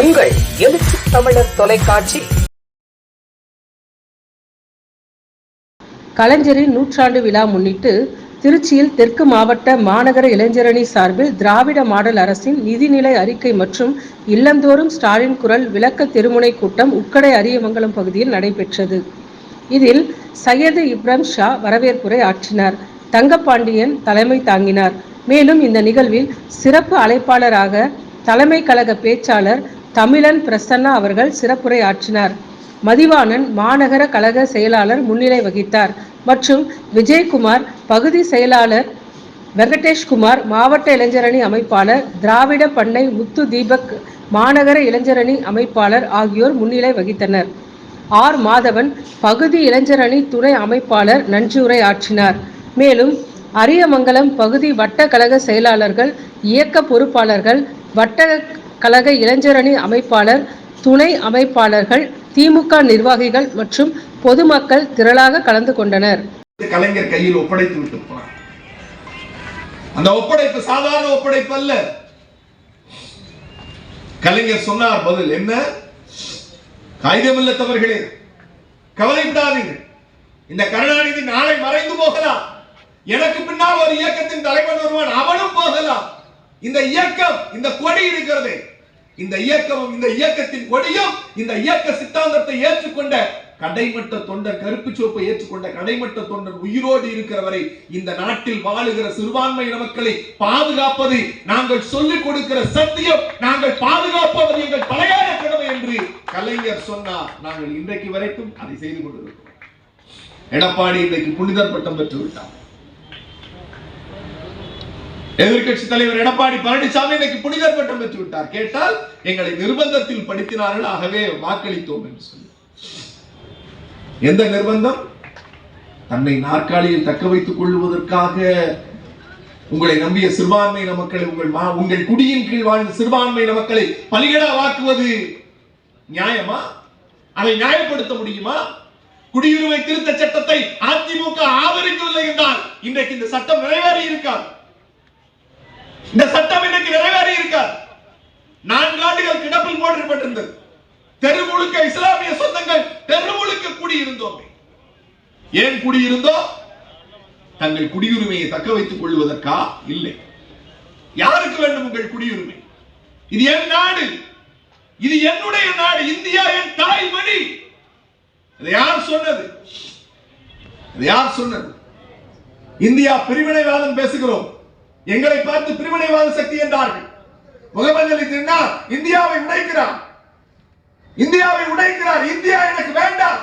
உங்கள் எழுச்சி தமிழர் தொலைக்காட்சி. கலைஞரின் நூற்றாண்டு விழா முன்னிட்டு திருச்சியில் தெற்கு மாவட்ட மாநகர இளைஞரணி சார்பில் திராவிட மாடல் அரசின் நிதிநிலை அறிக்கை மற்றும் இல்லந்தோறும் ஸ்டாலின் குரல் விளக்க திருமுனை கூட்டம் உக்கடை அரியமங்கலம் பகுதியில் நடைபெற்றது. இதில் சையது இப்ராம் ஷா வரவேற்புரை ஆற்றினார். தங்கப்பாண்டியன் தலைமை தாங்கினார். மேலும் இந்த நிகழ்வில் சிறப்பு அழைப்பாளராக தலைமை கழக பேச்சாளர் தமிழன் பிரசன்னா அவர்கள் சிறப்புரை ஆற்றினார். மதிவாணன் மாநகர கழக செயலாளர் முன்னிலை வகித்தார். மற்றும் விஜயகுமார் பகுதி செயலாளர் வெங்கடேஷ்குமார் மாவட்ட இளைஞரணி அமைப்பாளர் திராவிட பண்ணை முத்து தீபக் மாநகர இளைஞரணி அமைப்பாளர் ஆகியோர் முன்னிலை வகித்தனர். ஆர். மாதவன் பகுதி இளைஞரணி துணை அமைப்பாளர் நன்றியுரை ஆற்றினார். மேலும் அரியமங்கலம் பகுதி வட்ட கழக செயலாளர்கள் இயக்க பொறுப்பாளர்கள் வட்ட கழக இளைஞரணி அமைப்பாளர் துணை அமைப்பாளர்கள் திமுக நிர்வாகிகள் மற்றும் பொதுமக்கள் திரளாக கலந்து கொண்டனர். கலைஞர் கையில் ஒப்படைத்து விட்டு போனார். அந்த ஒப்படைப்பு சாதாரண ஒப்படைப்பு அல்ல. கலைஞர் சொன்னார் பதில் என்ன? காகிதமில்லத்தவர்களே கவலைப்படாதீர்கள். இந்த கருணாநிதி நாளை மறைந்து போகலாம். எனக்கு பின்னால் ஒரு இயக்கத்தின் தலைவன் வருவான் அவனும் போகலாம். இந்த இயக்கம் இந்த கொடி இருக்கிறது. இந்த இயக்கமும் இந்த இயக்கத்தின் கொடியும் இந்த இயக்க சித்தாந்தத்தை ஏற்றுக்கொண்ட கடைமட்ட தொண்டர் கருப்பு சோப்பை ஏற்றுக்கொண்ட கடைமட்ட தொண்டர் உயிரோடு இருக்கிற வரை இந்த நாட்டில் வாழுகிற சிறுபான்மையின மக்களை பாதுகாப்பது நாங்கள் சொல்லிக் கொடுக்கிற சத்தியம் நாங்கள் பாதுகாப்பது எங்கள் தலையாய கடமை என்று கலைஞர் சொன்னார். நாங்கள் இன்றைக்கு வரைக்கும் அதை செய்து கொண்டிருக்கிறோம். எடப்பாடி இன்றைக்கு புனிதர் பட்டம் பெற்று விட்டார் எதிர்கட்சி தலைவர் எடப்பாடி பழனிசாமி இன்னைக்கு புனிதர் பட்டம் பெற்று விட்டார். கேட்டால் எங்களை நிர்பந்தத்தில் படுத்தினார்கள் ஆகவே வாக்களித்தோம் என்று சொல்லி. எந்த நிர்பந்தம்? தன்னை நாற்காலியில் தக்க வைத்துக் கொள்வதற்காக உங்களை நம்பிய சிறுபான்மையின மக்களை உங்கள் மா- உங்கள் குடியின் கீழ் வாழ்ந்த சிறுபான்மையின மக்களை பலிகடா வாக்குவது நியாயமா? அதை நியாயப்படுத்த முடியுமா? குடியுரிமை திருத்த சட்டத்தை அதிமுக ஆதரிக்கவில்லை என்றால் இன்றைக்கு இந்த சட்டம் நிறைவேறி இருக்காது இந்த சட்டம் இன்னைக்கு நிறைவேறி இருக்காது. நான்கு ஆண்டுகள் கிடப்பில் போடப்பட்டிருந்தது தெரு முழுக்க இஸ்லாமிய சொந்தங்கள் தெரு முழுக்க குடியிருந்தோம். ஏன் குடியிருந்தோம் தங்கள் குடியுரிமையை தக்க வைத்துக் கொள்வதற்கா? இல்லை. யாருக்கு வேண்டும் உங்கள் குடியுரிமை? இது என் நாடு. இது என்னுடைய நாடு. இந்தியா என் தாய்மணி அதை யார் சொன்னது? அதை யார் சொன்னது? இந்தியா பிரிவினைவாதம் பேசுகிறோம். எங்களை பார்த்து பிரிவினைவாத சக்தி என்றார்கள். முகமது அலி ஜின்னா இந்தியாவை உடைக்கிறார். இந்தியாவை உடைக்கிறார். இந்தியா எனக்கு வேண்டாம்.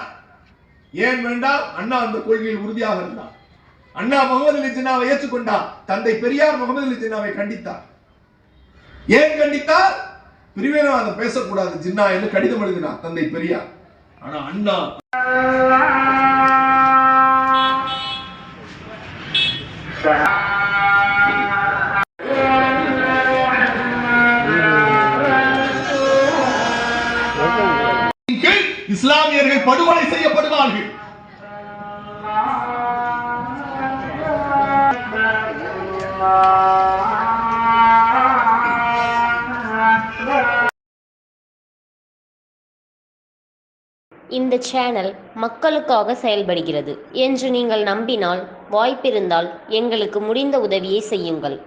ஏன் வேண்டாம்? அண்ணா அந்த கொள்கையில் உறுதியாக இருந்தார். அண்ணா முகமது அலி ஜின்னாவை ஏற்றுக்கொண்டார். தந்தை பெரியார் முகமது அலி ஜின்னாவை கண்டித்தார். ஏன் கண்டித்தார்? பிரிவினைவாதம் பேசக்கூடாது. ஜின்னா என்று கடிதம் எழுதினார் தந்தை பெரியார். ஆனா அண்ணா கீழ் இஸ்லாமியர்கள் படுகொலை செய்யப்படுவார்கள். இந்த சேனல் மக்களுக்காக செயல்படுகிறது என்று நீங்கள் நம்பினால் வாய்ப்பிருந்தால் எங்களுக்கு முடிந்த உதவியை செய்யுங்கள்.